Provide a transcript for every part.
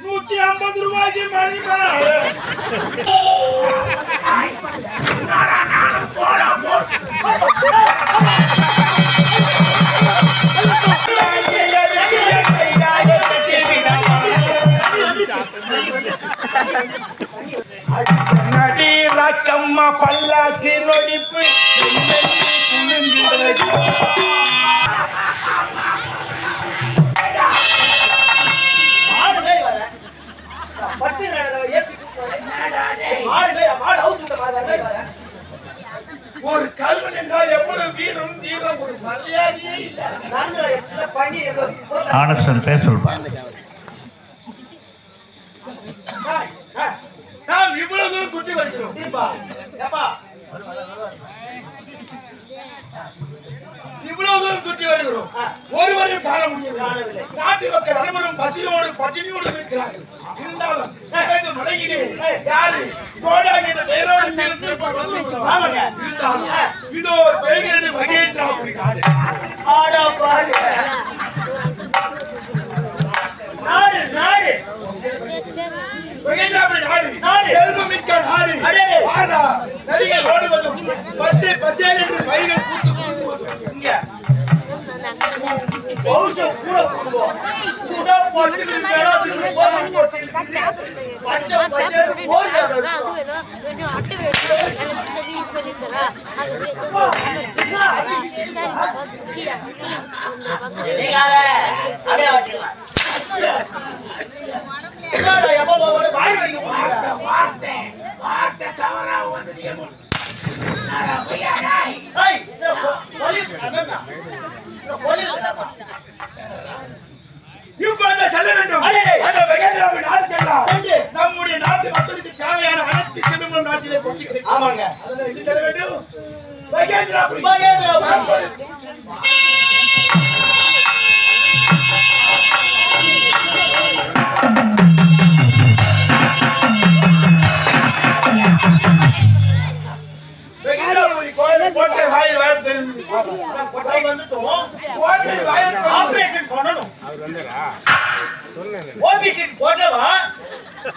நூத்தி ஐம்பது ரூபாய்க்கு மணி மேல மாடு மேய் வர. ஒரு கல்வன் என்றால் எவ்வளவு வீரம் தீரம் ஒரு மரியாதையே இல்லை. நன்கு இடத்துல பண்ணி எவ்வளவு ஆனஸ்டன் பேச சொல்பா ஆ, நாம் இவ்வளவு தூரம் குட்டி வருகிறோம் தூரம் சுற்றி வருகிறோம். ஒருவரையும் காண முடியவில்லை. நாட்டு மக்கள் அனைவரும் பசியோடு பட்டினியோடு இருக்கிறார்கள் இருந்தாலும் இந்த மலையிலே யாரு கோடாங்கி என்ற பெயரோடு. இருந்தாலும் இதோ தெரிகிறது மகேந்திராபுரி நாடு ஆடா பாரு. நாடு, நாடு. மகேந்திராபுரி நாடு நாடு. செல்வமிக்க நாடு. வார்த்தை வார்த்தை தவறா வந்தது செல்ல வேண்டும். அந்த மகேந்திராபுரி நாடு செல்லலாம். நம்முடைய நாட்டு மக்களுக்கு தேவையான அனைத்து திருமணம் நாட்டிலே கொட்டி கிடைக்கும். ஆமாங்க. அதனால் எங்கு செல்ல வேண்டும். கோயில் கோட்டை வாயில் வாயில் கொட்டை வந்துட்டோம். கோட்டை வாயில் ஆபரேஷன் பண்ணணும். ஓபி சீட் போட்டவா?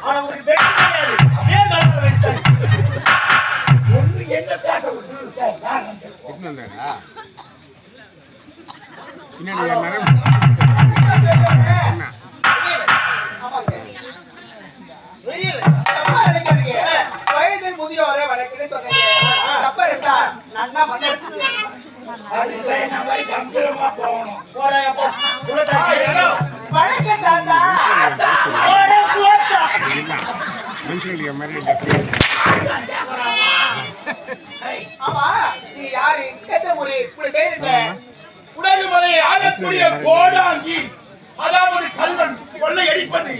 ஆனா உங்களுக்கு வெற்றி கிடையாது. அப்படியே மேல வைத்தாங்க ஒன்று என்ன பேச. வயதில் முதியோரே வணக்கம்னு சொன்னீங்க. தப்பா இருக்கா? நன்னா மன்னிச்சுக்கோங்க. அடுத்த என்ன மாதிரி கம்பீரமா போகணும் வணக்கம் தாத்தா. மனுஷனுடைய மாதிரி ஆமா, நீ யாரு? எந்த முறை உங்களுடைய பேர் என்ன? ஆளக்கூடிய கோடாங்கி அதாவது கல்வன் கொள்ளை அடிப்பது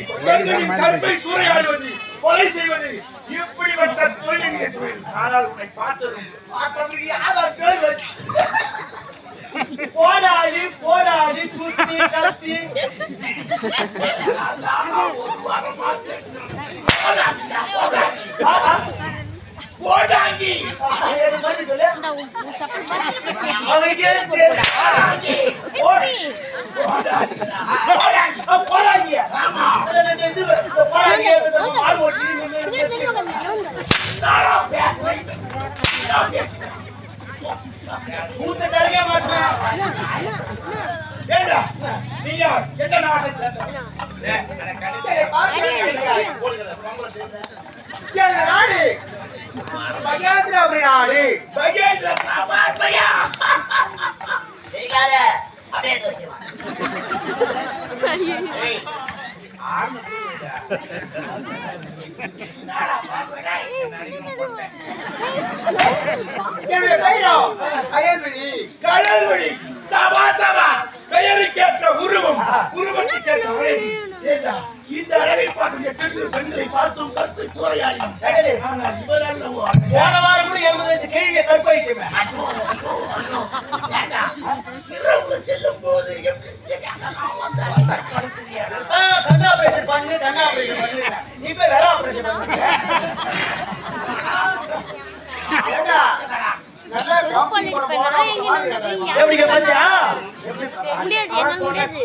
கற்பை சூறையாடுவது கொலை செய்வது இப்படிப்பட்ட தொழிலிய தொழில் ஆனால் உன்னை பார்த்ததும் பார்த்தவங்களுக்கு யாராவது பேர் வச்சு. போடாடி போடாடி சுத்தி கத்தி ஆஹா. கோடாங்கி நீ யார் எந்த நாட்டை. எனது நாடு மகேந்திராபுரி நாடு. மகேந்திர சாபாஸ் பையா. அப்படியே என்னுடைய பெயரோ? சபா சபா. உருவம். உருவத்துக்கேற்ற அழகு ஏண்டா இந்த அழகை பார்த்து எத்தனை பெண்களை பார்த்தும் கற்பை சூறையாடினோம் போன வாரம் கூட எண்பது வயசு கேள்வியை கற்பாயிச்சு இரவுல செல்லும் போது எப்படி கண்ணா ஆபரேஷன் பண்ணு கண்ணா ஆபரேஷன் பண்ணு. நீ போய் வேற ஆபரேஷன் பண்ணு. எப்படிங்க பாத்தியா? முடியாது என்ன முடியாது.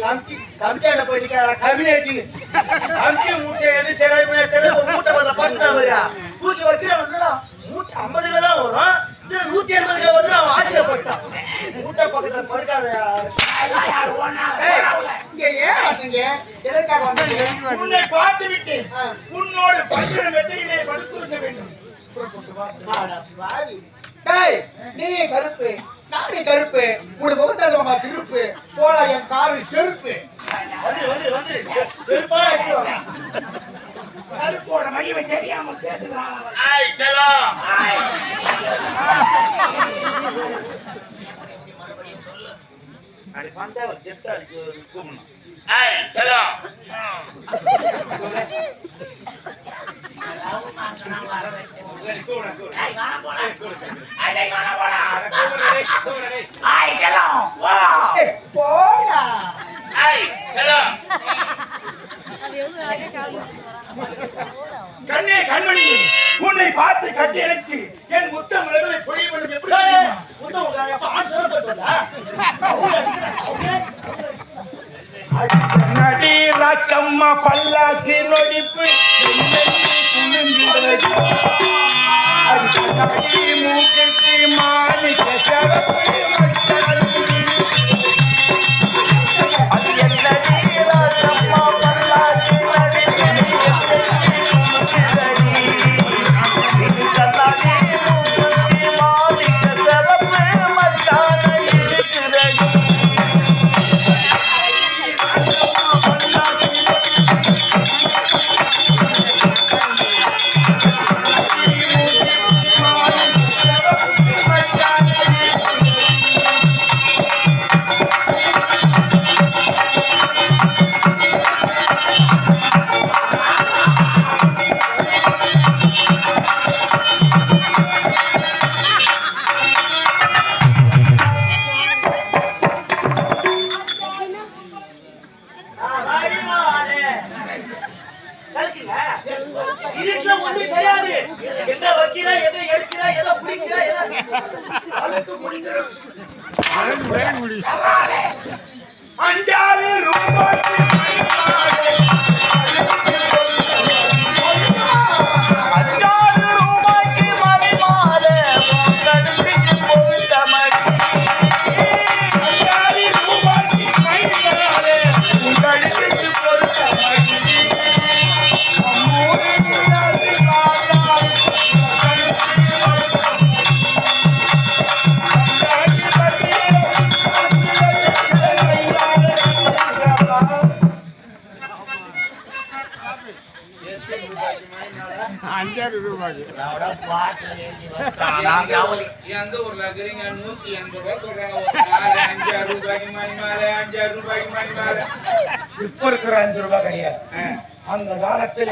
கமிட்டியாண்ட போய் நிக்கிறா கமிட்டி மூட்டை எது தெரியாம தெரியாம மூட்டை பதில பார்த்தா வரியா. தூக்கி வைக்கிறவன்ல மூட்டை ஐம்பது கிலோ தான் வரும். நூத்தி எண்பது கிலோ வந்து அவன் ஆச்சரியப்பட்டான் மூட்டை பக்கத்துல உன்னை பார்த்து விட்டு. உன்னோடு பஞ்சன மெத்தையிலே படுத்து விட வேண்டும் நீ கருப்பு. நானே கருப்பு. உங்க முகத்தாஜமா திருப்பு. போடா என் காலு செருப்பு வந்து வந்து வந்து செருப்பா வச்சுக்கோ கருப்போட மகிமை தெரியாம பேசுகிறான் அவன். ஆய் செல்லம் ஆய் நாளைக்கு வந்தா ஒரு ஜெப்டா அடிக்க கூப்பிடணும் ஆய் செல்லம் ஆய் செல்லம் வா ஏய், போடா ஆய் செல்லம் அது எவ்வளவு கண்ணே கண்மணி உன்னை பார்த்து கட்டி எனக்கு என் முத்த மலர்களை பொழிய வேண்டும் எப்படி தெரியுமா? நடி ராக்கம்மா பல்லாக்கு நொடிப்பு. நடி மூக்கிட்டு மாணிக்க சிறப்பு. எங்க வைக்கிறா எதை எடுக்கிறா எதை பிடிக்கிறா எதை வேணும் வேணும் முடி அஞ்சாறு ரூபாய் ரூபாய்க்கு எந்த ஊர்ல இருக்கிறீங்க நூத்தி எண்பது ரூபாய் சொல்றாங்க அஞ்சாறு ரூபாய்க்கு மணி மாலை அஞ்சாறு ரூபாய்க்கு மணி மாலை இப்ப இருக்கிற அஞ்சு ரூபாய் கிடையாது அந்த காலத்துல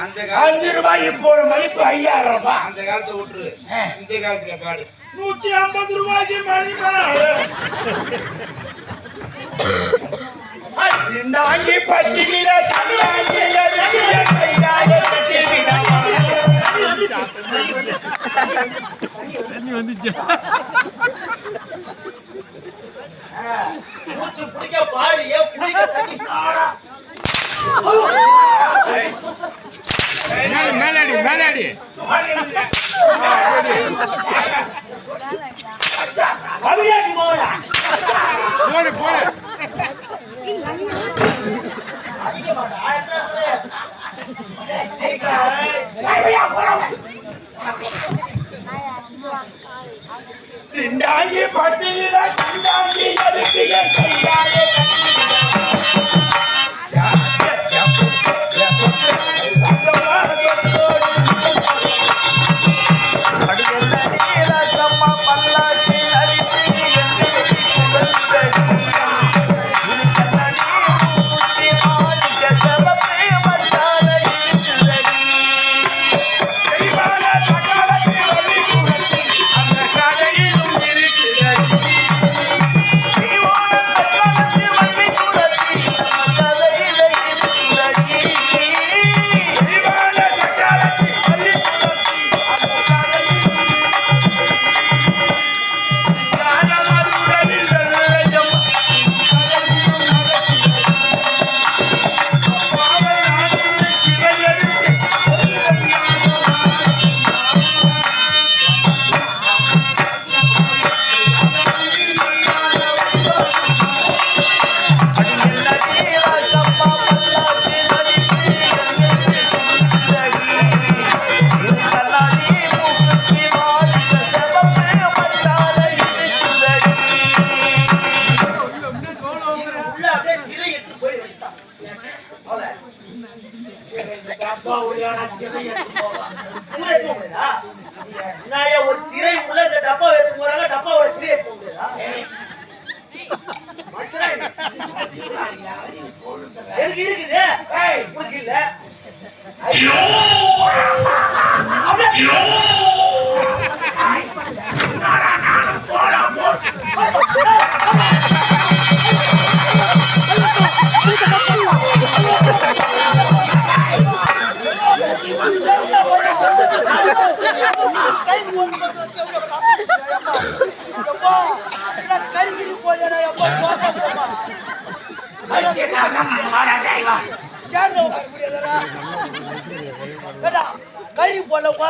அந்த கால அஞ்சு ரூபாய் இப்போ மதிப்பு ஐயாயிரம் ரூபாய் அந்த காலத்தை விட்டுரு இந்த காலத்துல பாடு நூத்தி ஐம்பது ரூபாய்க்கு மணி மேல சிந்தாங்கி பட்டிகிற தனியாங்கி தண்ணி வந்துச்சு. மூச்சு பிடிக்க பாடு ஏன் பிடிக்க தண்ணி பாடா மேல மேலாடி மேலாடி அபியாசி போடா போடு போடு அடிக்க மாட்டா ஆயிரத்தி தாங்கி பட்டியில சிந்தாங்கி எதிரிய கையாய கேட்டா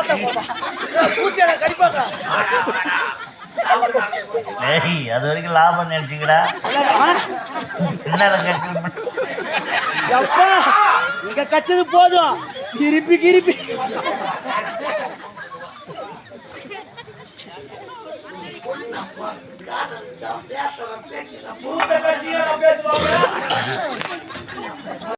பார்த்தா போவா தூத்தியாட கடிப்பாங்க ஏய் அது வரைக்கும் லாபம் நினைச்சுக்கடா. இன்னும் இங்க கச்சது போதும். திருப்பி கிரிப்பி பேசுவாங்க